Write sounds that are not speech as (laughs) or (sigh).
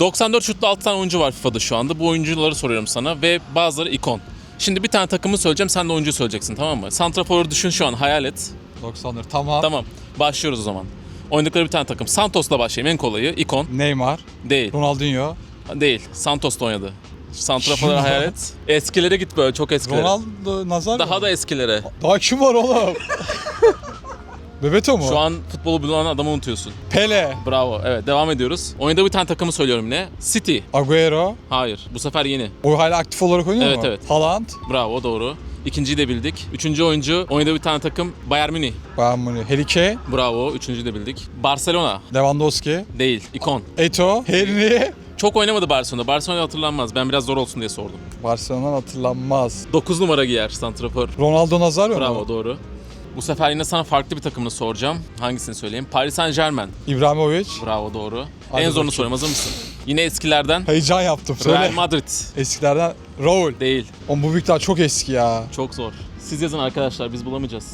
94 şutlu 6 tane oyuncu var FIFA'da şu anda. Bu oyuncuları soruyorum sana ve bazıları ikon. Şimdi bir tane takımı söyleyeceğim, sen de oyuncuyu söyleyeceksin tamam mı? Santrafor'u düşün şu an, hayal et. 94 tamam. Tamam, başlıyoruz o zaman. Oynadıkları bir tane takım. Santos'la başlayayım, en kolayı. ikon. Neymar, Değil, Ronaldinho, değil. Santos'ta oynadı. Santrafor'u hayal et. Eskilere git böyle, çok eskilere. Ronaldo, Nazario. Daha da eskilere. Daha kim var oğlum? (laughs) Bebeto mu? Şu an futbolu bilen adamı unutuyorsun. Pele, Bravo. Evet, devam ediyoruz. Oynadığı bir tane takımı söylüyorum yine. City. Agüero. Hayır, bu sefer yeni. O hala aktif olarak oynuyor Evet, mu? evet. Haaland, Bravo, doğru. İkinciyi de bildik. Üçüncü oyuncu oynadığı bir tane takım Bayern Münih. Bayern Münih, Harry Kane, Bravo, üçüncüyü de bildik. Barcelona. Lewandowski, Değil, ikon. Eto, Henry. Çok oynamadı Barcelona. Barcelona hatırlanmaz. Ben biraz zor olsun diye sordum. Barcelona'dan hatırlanmaz. 9 numara giyer santrafor. Ronaldo Nazario Bravo, mu? doğru. Bu sefer yine sana farklı bir takımını soracağım. Hangisini söyleyeyim? Paris Saint Germain. İbrahimovic. Bravo, doğru. Hadi en zorunu bakayım. soruyorum. Hazır mısın? Yine eskilerden. Heyecan yaptım. Söyle. Real Madrid. Eskilerden Raul. Değil. Oğlum bu büyükler çok eski ya. Çok zor. Siz yazın arkadaşlar. Biz bulamayacağız.